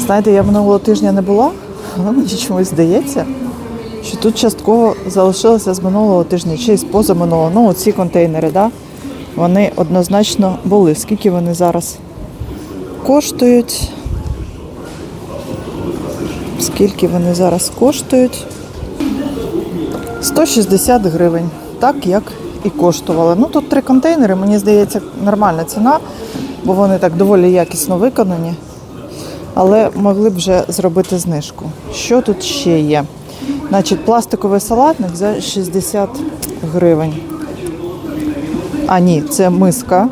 Знаєте, я минулого тижня не була, але мені чомусь здається, що тут частково залишилося з минулого тижня чи з позаминулого. Ну, ці контейнери, да? вони однозначно були. Скільки вони зараз коштують? Скільки вони зараз коштують? 160 гривень, так як і коштували. Ну тут три контейнери, мені здається, нормальна ціна, бо вони так доволі якісно виконані. Але могли б вже зробити знижку. Що тут ще є? Значить, пластиковий салатник за 60 гривень. А ні, це миска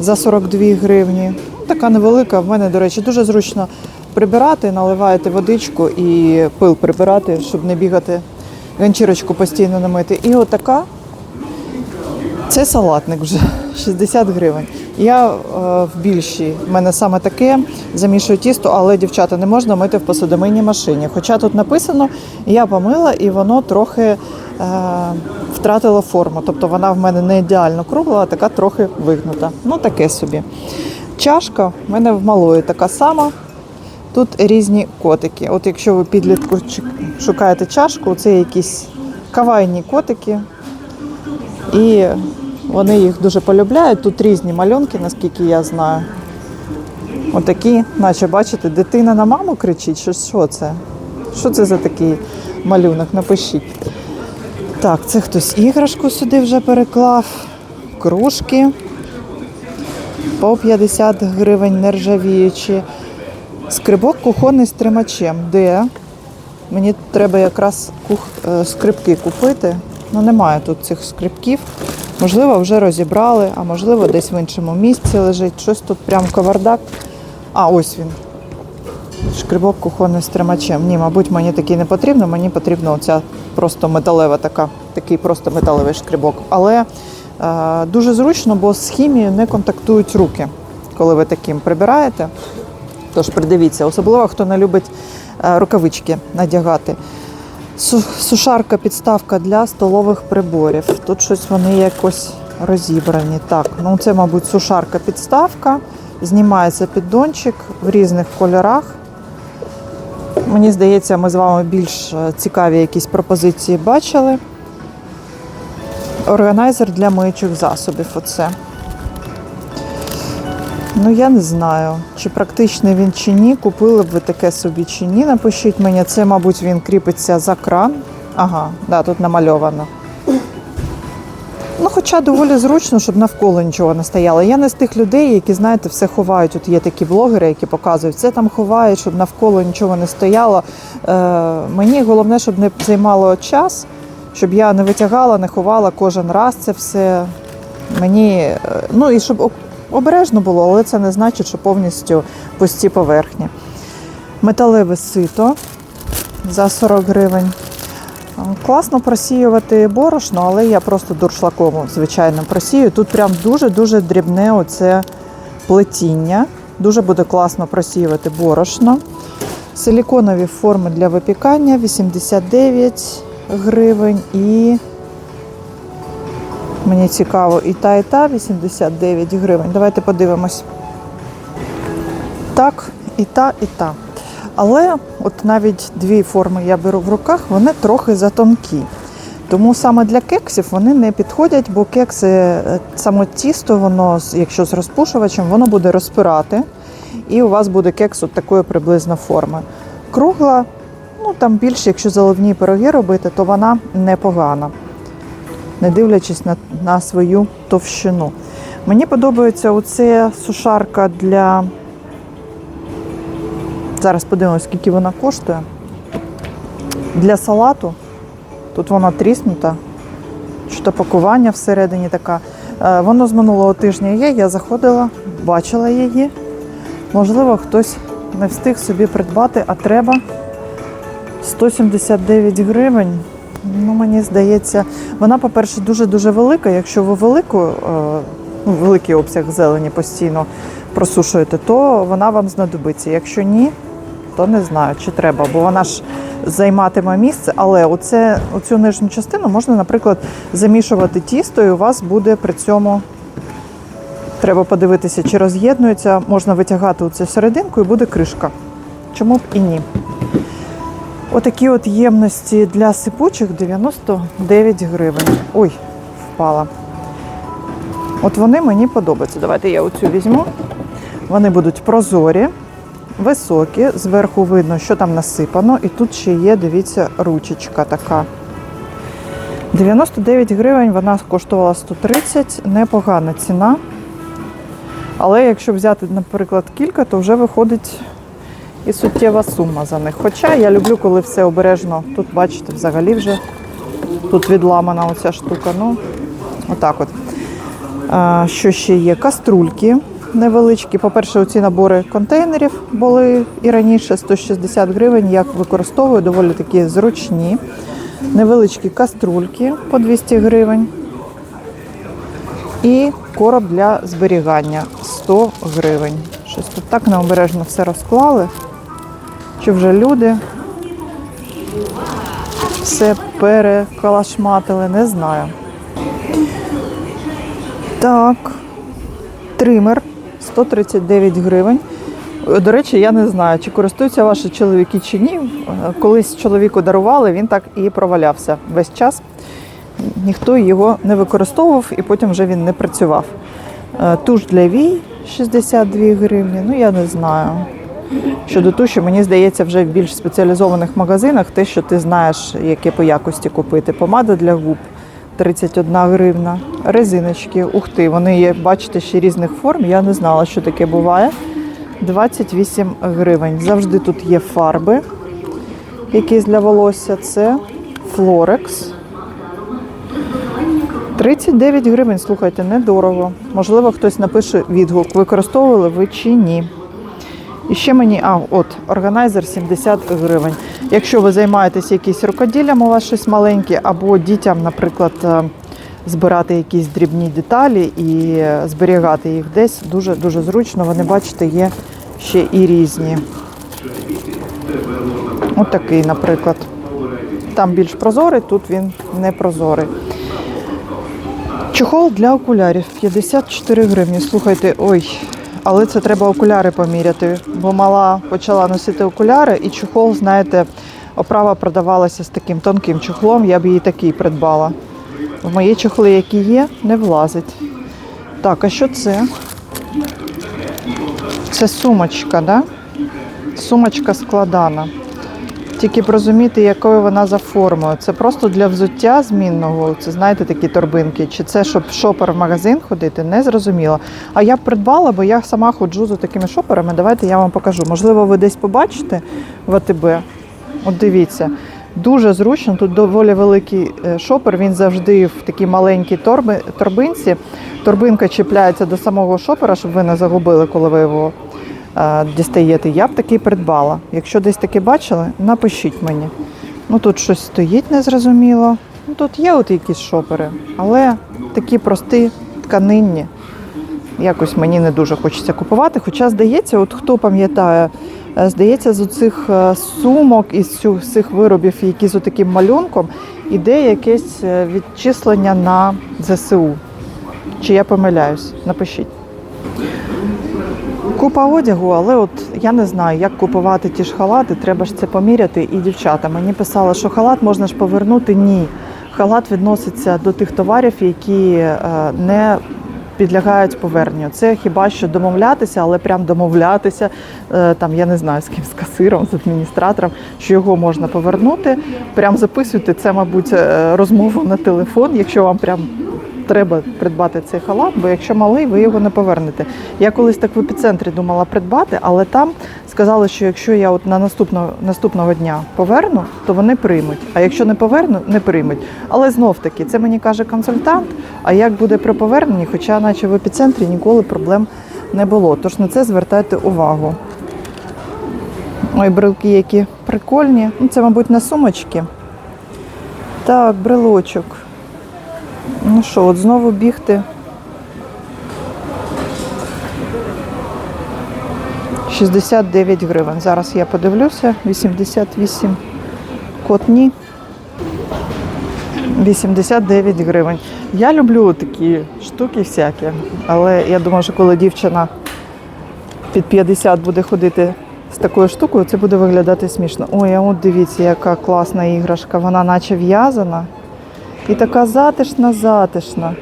за 42 гривні. Така невелика. В мене, до речі, дуже зручно прибирати, наливаєте водичку і пил прибирати, щоб не бігати, ганчірочку постійно не мити. І отака. Це салатник вже 60 гривень. Я е, в більшій, в мене саме таке, замішую тісто, але дівчата не можна мити в посудомийній машині. Хоча тут написано, я помила і воно трохи е, втратило форму. Тобто вона в мене не ідеально кругла, а така трохи вигнута. Ну таке собі. Чашка в мене в малої така сама. Тут різні котики. От якщо ви підлітку шукаєте чашку, це якісь кавайні котики. І вони їх дуже полюбляють. Тут різні малюнки, наскільки я знаю. Отакі, наче бачите, дитина на маму кричить. Що, що це? Що це за такий малюнок? Напишіть. Так, це хтось іграшку сюди вже переклав. Кружки по 50 гривень нержавіючі. Скрибок кухонний з тримачем. Де? Мені треба якраз кух... е, скрипки купити. Ну, немає тут цих скрипків. Можливо, вже розібрали, а можливо, десь в іншому місці лежить. Щось тут прям кавардак. А, ось він. Шкрибок кухонний з тримачем. Ні, мабуть, мені такий не потрібно. Мені потрібна оця просто металева така, такий просто металевий шкрибок. Але е, дуже зручно, бо з хімією не контактують руки, коли ви таким прибираєте. Тож придивіться, особливо хто не любить е, рукавички надягати. Су- Сушарка підставка для столових приборів. Тут щось вони якось розібрані. Так, ну це, мабуть, сушарка підставка. Знімається піддончик в різних кольорах. Мені здається, ми з вами більш е, цікаві якісь пропозиції бачили. Органайзер для миючих засобів. Оце. Ну, я не знаю, чи практичний він чи ні. Купили б ви таке собі чи ні. Напишіть мені, це, мабуть, він кріпиться за кран. Ага, да, тут намальовано. Ну, хоча доволі зручно, щоб навколо нічого не стояло. Я не з тих людей, які, знаєте, все ховають. Тут є такі блогери, які показують, це там ховають, щоб навколо нічого не стояло. Е, мені головне, щоб не займало час, щоб я не витягала, не ховала кожен раз це все. Мені, е, ну і щоб об- обережно було, але це не значить, що повністю пусті поверхні. Металеве сито за 40 гривень. Класно просіювати борошно, але я просто дуршлаком звичайно просію. Тут прям дуже-дуже дрібне оце плетіння. Дуже буде класно просіювати борошно. Силіконові форми для випікання 89 гривень і мені цікаво, і та, і та 89 гривень. Давайте подивимось. Так, і та, і та. Але от навіть дві форми я беру в руках, вони трохи затонкі. Тому саме для кексів вони не підходять, бо кекси, е, саме тісто, воно, якщо з розпушувачем, воно буде розпирати, і у вас буде кекс от такої приблизно форми. Кругла, ну там більше, якщо заливні пироги робити, то вона непогана, не дивлячись на, на свою товщину. Мені подобається оце сушарка для Зараз подивимось, скільки вона коштує. Для салату. Тут вона тріснута. Що пакування всередині така. Е, Воно з минулого тижня є. Я заходила, бачила її. Можливо, хтось не встиг собі придбати, а треба 179 гривень. Ну, мені здається, вона, по-перше, дуже-дуже велика. Якщо ви велику, е, ну, великий обсяг зелені постійно просушуєте, то вона вам знадобиться. Якщо ні, то не знаю, чи треба, бо вона ж займатиме місце, але оце, оцю нижню частину можна, наприклад, замішувати тісто, і у вас буде при цьому Треба подивитися, чи роз'єднується. Можна витягати оцю серединку і буде кришка. Чому б і ні? Отакі от ємності для сипучих 99 гривень. Ой, впала. От вони мені подобаються. Давайте я оцю візьму. Вони будуть прозорі, високі, зверху видно, що там насипано. І тут ще є, дивіться, ручечка така. 99 гривень вона коштувала 130, непогана ціна. Але якщо взяти, наприклад, кілька, то вже виходить і суттєва сума за них. Хоча я люблю, коли все обережно. Тут, бачите, взагалі вже тут відламана оця штука. Ну, отак от. А, що ще є? Каструльки невеличкі. По-перше, оці набори контейнерів були і раніше 160 гривень. Я використовую доволі такі зручні. Невеличкі каструльки по 200 гривень. І короб для зберігання 100 гривень. Щось тут так необережно все розклали. Чи вже люди все перекалашматили, не знаю. Так, тример 139 гривень. До речі, я не знаю, чи користуються ваші чоловіки чи ні. Колись чоловіку дарували, він так і провалявся весь час. Ніхто його не використовував і потім вже він не працював. Е, Туш для вій 62 гривні. Ну я не знаю. Щодо туші, мені здається, вже в більш спеціалізованих магазинах те, що ти знаєш, яке по якості купити. Помада для губ 31 гривна, резиночки, ух ти, вони є, бачите, ще різних форм. Я не знала, що таке буває. 28 гривень. Завжди тут є фарби, якісь для волосся. Це Флорекс. 39 гривень, слухайте, недорого. Можливо, хтось напише відгук, використовували ви чи ні. І ще мені, а от органайзер 70 гривень. Якщо ви займаєтесь якимось рукоділлям, у вас щось маленьке, або дітям, наприклад, е, збирати якісь дрібні деталі і зберігати їх десь, дуже дуже зручно. Вони, бачите, є ще і різні. От такий, наприклад. Там більш прозорий, тут він не прозорий. Чохол для окулярів 54 гривні. Слухайте, ой, але це треба окуляри поміряти, бо мала почала носити окуляри, і чохол, знаєте, оправа продавалася з таким тонким чохлом, я б її такий придбала. В мої чохли, які є, не влазить. Так, а що це? Це сумочка, да? Сумочка складана. Тільки б розуміти, якою вона за формою. Це просто для взуття змінного, це знаєте такі торбинки. Чи це щоб шопер в магазин ходити, не зрозуміло. А я б придбала, бо я сама ходжу за такими шоперами. Давайте я вам покажу. Можливо, ви десь побачите в АТБ. От дивіться. Дуже зручно, тут доволі великий е, шопер, він завжди в такій маленькій торби, торбинці. Торбинка чіпляється до самого шопера, щоб ви не загубили, коли ви його дістаєте. Я б такий придбала. Якщо десь таке бачили, напишіть мені. Ну тут щось стоїть незрозуміло. Ну, тут є от якісь шопери, але такі прості, тканинні. Якось мені не дуже хочеться купувати. Хоча, здається, от хто пам'ятає, е, здається, з оцих е, сумок із цих виробів, які з таким малюнком, іде якесь е, відчислення на ЗСУ. Чи я помиляюсь? Напишіть. Купа одягу, але от я не знаю, як купувати ті ж халати, треба ж це поміряти. І дівчата мені писали, що халат можна ж повернути. Ні. Халат відноситься до тих товарів, які е, не підлягають поверненню. Це хіба що домовлятися, але прям домовлятися, е, там я не знаю з ким, з касиром, з адміністратором, що його можна повернути. Прям записуйте це, мабуть, е, розмову на телефон, якщо вам прям треба придбати цей халат, бо якщо малий, ви його не повернете. Я колись так в епіцентрі думала придбати, але там сказали, що якщо я от на наступного наступного дня поверну, то вони приймуть. А якщо не поверну, не приймуть. Але знов таки, це мені каже консультант. А як буде при поверненні, хоча, наче в епіцентрі ніколи проблем не було. Тож на це звертайте увагу. Ой, брелки які прикольні. Ну, це, мабуть, на сумочки. Так, брелочок. Ну що, от знову бігти. 69 гривень. Зараз я подивлюся. 88 кот ні. 89 гривень. Я люблю такі штуки всякі, але я думаю, що коли дівчина під 50 буде ходити з такою штукою, це буде виглядати смішно. Ой, от дивіться, яка класна іграшка. Вона наче в'язана і така затишна, затишна.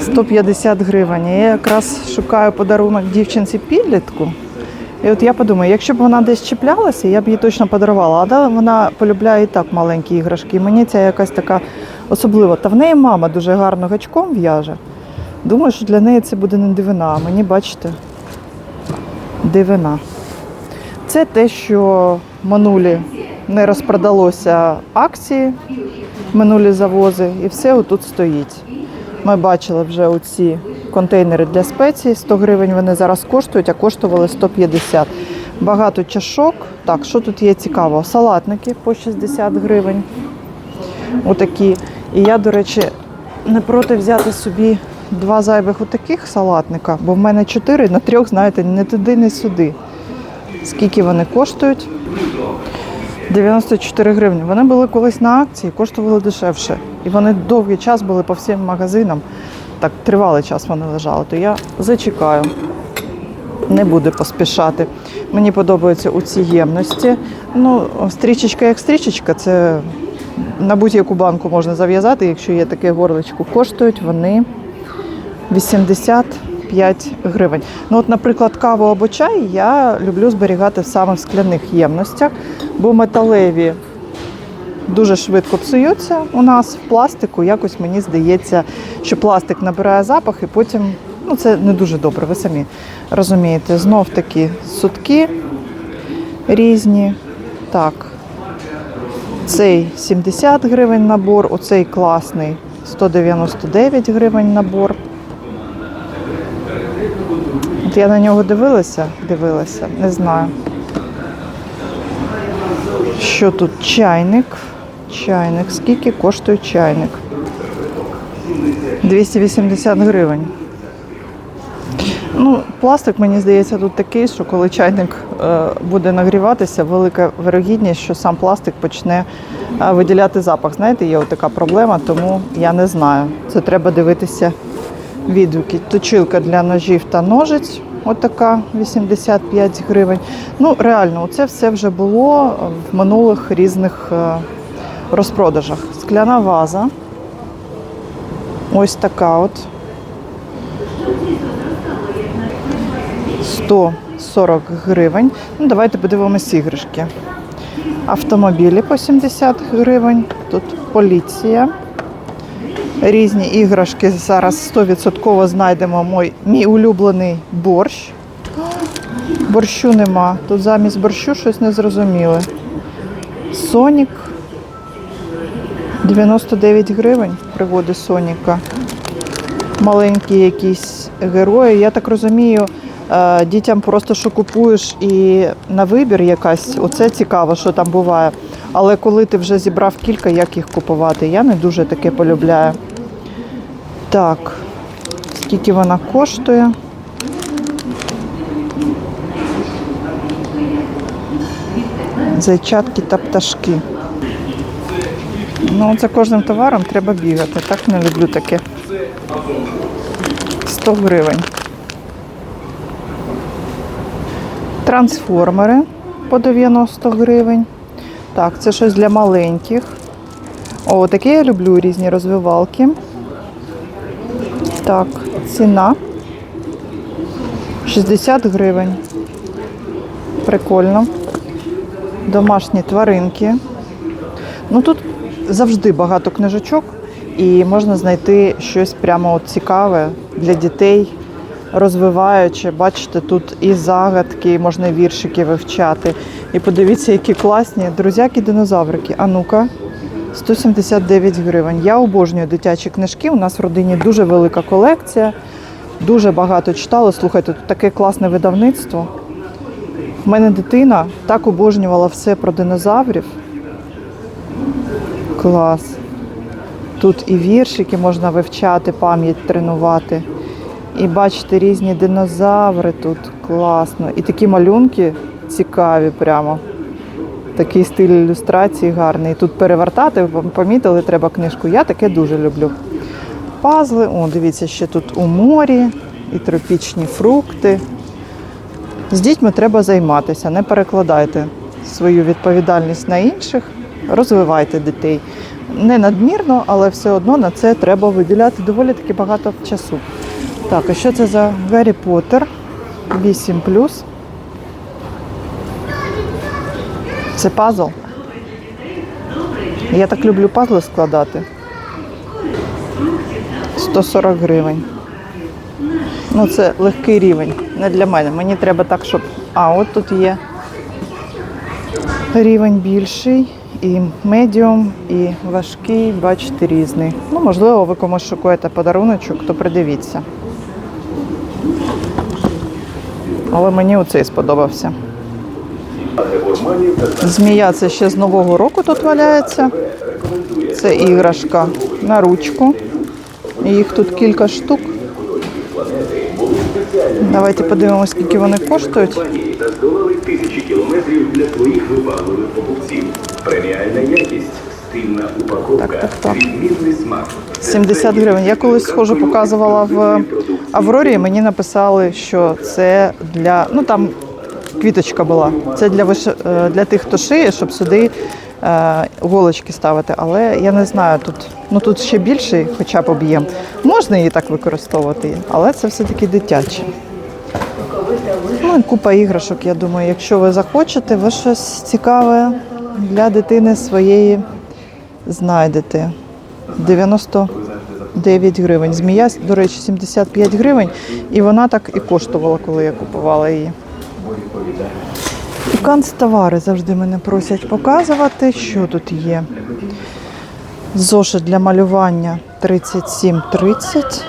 150 гривень. Я якраз шукаю подарунок дівчинці підлітку. І от я подумаю, якщо б вона десь чіплялася, я б їй точно подарувала. Але вона полюбляє і так маленькі іграшки. Мені ця якась така особлива. Та в неї мама дуже гарно гачком в'яже. Думаю, що для неї це буде не дивина, а мені, бачите, дивина. Це те, що минулі не розпродалося акції, минулі завози, і все отут стоїть. Ми бачили вже оці контейнери для спецій. 100 гривень вони зараз коштують, а коштували 150. Багато чашок. Так, що тут є цікаво? Салатники по 60 гривень. Отакі. І я, до речі, не проти взяти собі два зайвих отаких салатника, бо в мене чотири на трьох, знаєте, не туди, не сюди. Скільки вони коштують? 94 гривні. Вони були колись на акції, коштували дешевше. І вони довгий час були по всім магазинам. Так, тривалий час вони лежали, то я зачекаю. Не буду поспішати. Мені подобаються у ці ємності. Ну, стрічечка як стрічечка, це на будь-яку банку можна зав'язати, якщо є таке горлечко. Коштують вони 85 гривень. Ну, от, наприклад, каву або чай я люблю зберігати саме в скляних ємностях, бо металеві дуже швидко псуються у нас в пластику. Якось мені здається, що пластик набирає запах і потім ну, це не дуже добре, ви самі розумієте. Знов такі сутки різні. Так. Цей 70 гривень набор, оцей класний 199 гривень набор. Я на нього дивилася, дивилася, не знаю. Що тут? Чайник. Чайник. Скільки коштує чайник? 280 гривень. Ну, пластик, мені здається, тут такий, що коли чайник е, буде нагріватися, велика вирогідність, що сам пластик почне е, виділяти запах. Знаєте, є така проблема, тому я не знаю. Це треба дивитися відгуки. Точилка для ножів та ножиць. Отака 85 гривень. Ну, реально, це все вже було в минулих різних е, розпродажах. Скляна ваза. Ось така от. 140 гривень. Ну, давайте подивимось іграшки. Автомобілі по 70 гривень. Тут поліція. Різні іграшки. Зараз 100% знайдемо мій, мій улюблений борщ. Борщу нема. Тут замість борщу щось незрозуміле. Сонік. 99 гривень. Пригоди Соніка. Маленькі якісь герої. Я так розумію, е, дітям просто що купуєш і на вибір якась, оце цікаво, що там буває. Але коли ти вже зібрав кілька, як їх купувати? Я не дуже таке полюбляю. Так, скільки вона коштує? Зайчатки та пташки. Ну, за кожним товаром треба бігати. Так не люблю таке. 100 гривень. Трансформери по 90 гривень. Так, це щось для маленьких. О, таке я люблю різні розвивалки. Так, ціна 60 гривень. Прикольно. Домашні тваринки. Ну тут завжди багато книжечок, і можна знайти щось прямо цікаве для дітей, розвиваюче. Бачите, тут і загадки, і можна віршики вивчати. І подивіться, які класні друзяки динозаврики. А ну-ка, 179 гривень. Я обожнюю дитячі книжки. У нас в родині дуже велика колекція. Дуже багато читала. Слухайте, тут таке класне видавництво. У мене дитина так обожнювала все про динозаврів. Клас. Тут і віршики можна вивчати, пам'ять тренувати. І бачите, різні динозаври тут класно. І такі малюнки цікаві прямо. Такий стиль ілюстрації гарний. Тут перевертати, помітили, треба книжку. Я таке дуже люблю. Пазли, о, дивіться, ще тут у морі і тропічні фрукти. З дітьми треба займатися, не перекладайте свою відповідальність на інших, розвивайте дітей. Не надмірно, але все одно на це треба виділяти доволі таки багато часу. Так, а що це за Гаррі Поттер 8 Це пазл. Я так люблю пазли складати. 140 гривень. Ну, це легкий рівень, не для мене. Мені треба так, щоб. А, от тут є рівень більший, і медіум, і важкий, бачите, різний. Ну, можливо, ви комусь шукаєте подаруночок, то придивіться. Але мені оцей сподобався. Змія це ще з Нового року тут валяється. Це іграшка на ручку. Їх тут кілька штук. Давайте подивимося, скільки вони коштують. тисячі кілометрів для своїх вибагливих покупців. Преміальна якість, стильна упаковка, відмінний смак. 70 гривень. Я колись схоже показувала в Аврорі. Мені написали, що це для ну там квіточка була. Це для виш... е, для тих, хто шиє, щоб сюди е, голочки ставити. Але я не знаю тут. Ну тут ще більший, хоча б об'єм. Можна її так використовувати, але це все-таки дитяче. Ну і купа іграшок, я думаю, якщо ви захочете, ви щось цікаве для дитини своєї знайдете. 99 гривень. Змія, до речі, 75 гривень. І вона так і коштувала, коли я купувала її. І канцтовари завжди мене просять показувати, що тут є. Зошит для малювання 37,30.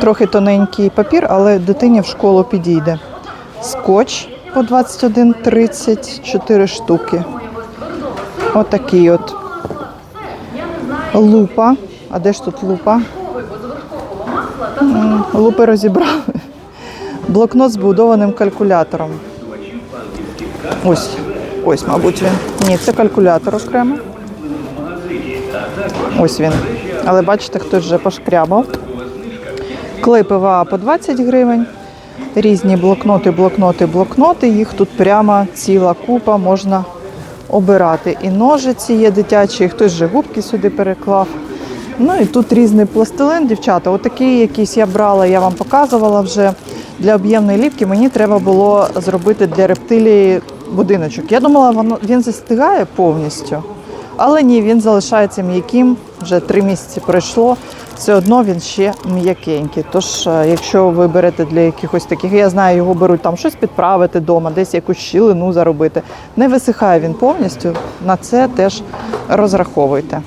Трохи тоненький папір, але дитині в школу підійде. Скотч по 21,30, 4 штуки. Отакий от. Лупа. А де ж тут лупа? Лупи розібрали. Блокнот з будованим калькулятором. Ось, ось, мабуть, він. Ні, це калькулятор окремо. Ось він. Але бачите, хтось вже пошкрябав. Клей ПВА по 20 гривень. Різні блокноти, блокноти, блокноти. Їх тут прямо ціла купа можна обирати. І ножиці є дитячі, і хтось же губки сюди переклав. Ну і тут різний пластилин, дівчата. Отакий якийсь я брала, я вам показувала вже. Для об'ємної ліпки мені треба було зробити для рептилії будиночок. Я думала, він застигає повністю. Але ні, він залишається м'яким. Вже три місяці пройшло. Все одно він ще м'якенький. Тож, е, якщо ви берете для якихось таких, я знаю, його беруть там щось підправити вдома, десь якусь щілину заробити. Не висихає він повністю. На це теж розраховуйте.